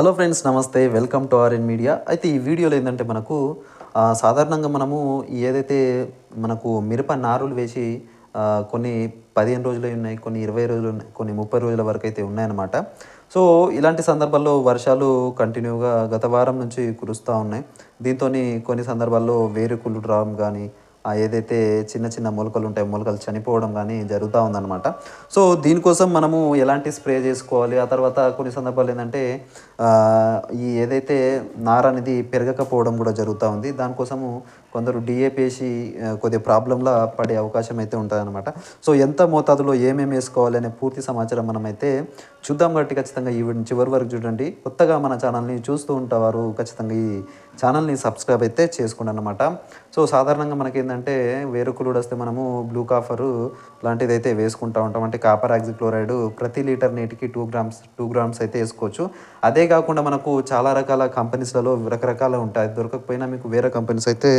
Hello friends నమస్తే. Welcome to R in media. అయితే ఈ వీడియోలో ఏంటంటే మనకు సాధారణంగా మనము ఏదైతే మనకు మిరప నారులు వేసి కొన్ని పదిహేను రోజులు ఉన్నాయి కొన్ని ఇరవై రోజులు ఉన్నాయి కొన్ని ముప్పై రోజుల వరకు అయితే ఉన్నాయన్నమాట. సో ఇలాంటి సందర్భాల్లో వర్షాలు కంటిన్యూగా గత వారం నుంచి కురుస్తూ ఉన్నాయి. దీంతో కొన్ని సందర్భాల్లో వేరుకుళ్ళు రావడం కానీ ఏదైతే చిన్న చిన్న మొలకలు ఉంటాయి మొలకలు చనిపోవడం కానీ జరుగుతూ ఉందన్నమాట. సో దీనికోసం మనము ఎలాంటి స్ప్రే చేసుకోవాలి? ఆ తర్వాత కొన్ని సందర్భాలు ఏంటంటే ఈ ఏదైతే నార అనేది పెరగకపోవడం కూడా జరుగుతూ ఉంది. దానికోసము కొందరు డిఏపేసి కొద్దిగా ప్రాబ్లంలా పడే అవకాశం అయితే ఉంటుందన్నమాట. సో ఎంత మోతాదులో ఏమేమి వేసుకోవాలి అనే పూర్తి సమాచారం మనం అయితే చూద్దాం కాబట్టి ఖచ్చితంగా ఈ చివరి వరకు చూడండి. కొత్తగా మన ఛానల్ని చూస్తూ ఉంటారు ఖచ్చితంగా ఈ ఛానల్ని సబ్స్క్రైబ్ అయితే చేసుకోండి అనమాట సో సాధారణంగా మనకి ఏంటంటే వేరుకులుడు వస్తే మనము బ్లూ కాఫరు లాంటిది అయితే వేసుకుంటూ ఉంటాం. అంటే కాపర్ ఆక్సిక్లోరైడ్ ప్రతి లీటర్ నీటికి టూ గ్రామ్స్ టూ గ్రామ్స్ అయితే వేసుకోవచ్చు. అదే కాకుండా మనకు చాలా రకాల కంపెనీస్లలో రకరకాల ఉంటాయి. దొరకకపోయినా మీకు వేరే కంపెనీస్ అయితే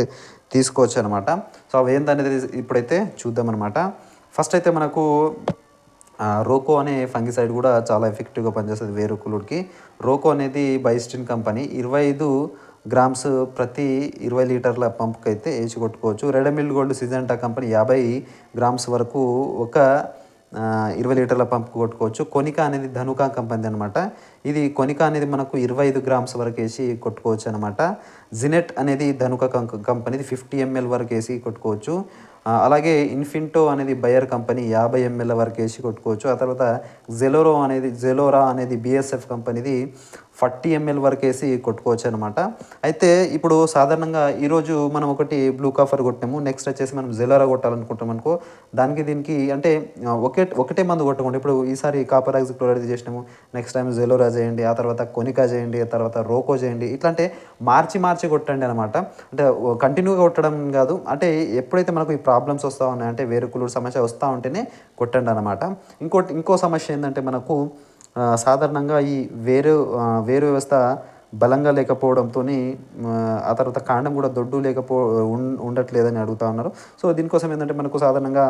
తీసుకోవచ్చు అనమాట సో అవి ఏంటనేది ఇప్పుడైతే చూద్దాం అనమాట ఫస్ట్ అయితే మనకు రోకో అనే ఫంగిసైడ్ కూడా చాలా ఎఫెక్టివ్గా పనిచేస్తుంది వేరుకులుడికి రోకో అనేది బైస్టిన్ కంపెనీ. ఇరవై ఐదు గ్రామ్స్ ప్రతి ఇరవై లీటర్ల పంప్కి అయితే వేసి కొట్టుకోవచ్చు. రెడమిల్ గోల్డ్ సిజెంటా కంపెనీ యాభై గ్రామ్స్ వరకు ఒక ఇరవై లీటర్ల పంప్ కొట్టుకోవచ్చు. కొనిక అనేది ధనుకా కంపెనీ అనమాట ఇది కొనిక అనేది మనకు ఇరవై ఐదు గ్రామ్స్ వరకు వేసి కొట్టుకోవచ్చు అనమాట జినెట్ అనేది ధనుక కంపెనీ కంపెనీది ఫిఫ్టీ ఎంఎల్ వరకు వేసి కొట్టుకోవచ్చు. అలాగే ఇన్ఫింటో అనేది బయర్ కంపెనీ యాభై ఎంఎల్ వరకు వేసి కొట్టుకోవచ్చు. ఆ తర్వాత జెలోరో అనేది జెలోరా అనేది బిఎస్ఎఫ్ కంపెనీది ఫార్టీ ఎంఎల్ వరకు వేసి కొట్టుకోవచ్చు అనమాట అయితే ఇప్పుడు సాధారణంగా ఈరోజు మనం ఒకటి బ్లూ కాఫర్ కొట్టాము నెక్స్ట్ వచ్చేసి మనం జెలోరా కొట్టాలనుకుంటాం అనుకో దానికి దీనికి అంటే ఒకే ఒకటే మందు కొట్టకుండా ఇప్పుడు ఈసారి కాపర్ ఆక్సిక్లోరైడ్ చేసినాము నెక్స్ట్ టైం జెలోరా చేయండి ఆ తర్వాత కొనికా చేయండి ఆ తర్వాత రోకో చేయండి ఇట్లా అంటే మార్చి మార్చి కొట్టండి అనమాట అంటే కంటిన్యూగా కొట్టడం కాదు అంటే ఎప్పుడైతే మనకు ఈ ప్రాబ్లమ్స్ వస్తూ ఉన్నాయంటే అంటే సమస్య వస్తూ ఉంటేనే కొట్టండి అనమాట ఇంకోటి ఇంకో సమస్య ఏంటంటే మనకు సాధారణంగా ఈ వేరు వేరు వ్యవస్థ బలంగా లేకపోవడంతో ఆ తర్వాత కాండం కూడా దొడ్డు లేకపో ఉండట్లేదని అడుగుతా ఉన్నారు. సో దీనికోసం ఏంటంటే మనకు సాధారణంగా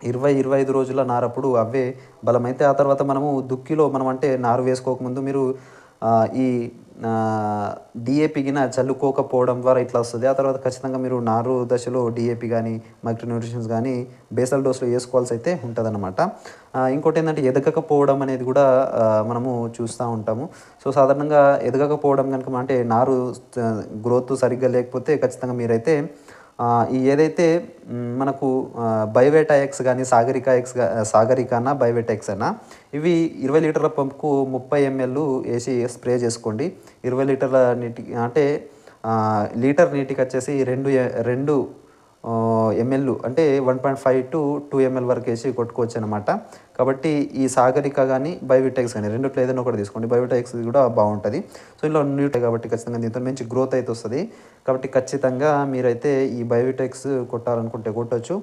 ఇరవై ఇరవై ఐదు రోజుల నారప్పుడు అవే బలమైతే ఆ తర్వాత మనము దుక్కిలో మనం అంటే నారు వేసుకోకముందు మీరు ఈ డిఏపి చల్లుకోకపోవడం ద్వారా ఇట్లా వస్తుంది. ఆ తర్వాత ఖచ్చితంగా మీరు నారు దశలో డిఏపి కానీ మైక్రోన్యూట్రిషన్స్ కానీ బేసల్ డోస్లో వేసుకోవాల్సి అయితే ఉంటుందన్నమాట. ఇంకోటి ఏంటంటే ఎదగకపోవడం అనేది కూడా మనము చూస్తూ ఉంటాము. సో సాధారణంగా ఎదగకపోవడం కనుక అంటే నారు గ్రోత్ సరిగ్గా లేకపోతే ఖచ్చితంగా మీరైతే ఈ ఏదైతే మనకు బైవేటా ఎక్స్ కానీ సాగరిక ఎక్స్ గా- సాగరికానా బయోవేటా ఎక్స్ అనా ఇవి ఇరవై లీటర్ల పంపుకు ముప్పై ఎంఎల్ వేసి స్ప్రే చేసుకోండి. ఇరవై లీటర్ల నీటి అంటే లీటర్ నీటికి వచ్చేసి రెండు రెండు ఎంఎల్ అంటే one point five to two ML వరకు వేసి కొట్టుకోవచ్చు అనమాట కాబట్టి ఈ సాగరిక కానీ బయోటెక్స్ కానీ రెండు ఏదైనా ఒకటి తీసుకోండి. బయోటెక్స్ కూడా బాగుంటుంది. సో ఇలా న్యూట్ కాబట్టి ఖచ్చితంగా దీంతో మంచి గ్రోత్ అయితే వస్తుంది. కాబట్టి ఖచ్చితంగా మీరైతే ఈ బయోటెక్స్ కొట్టాలనుకుంటే కొట్టచ్చు.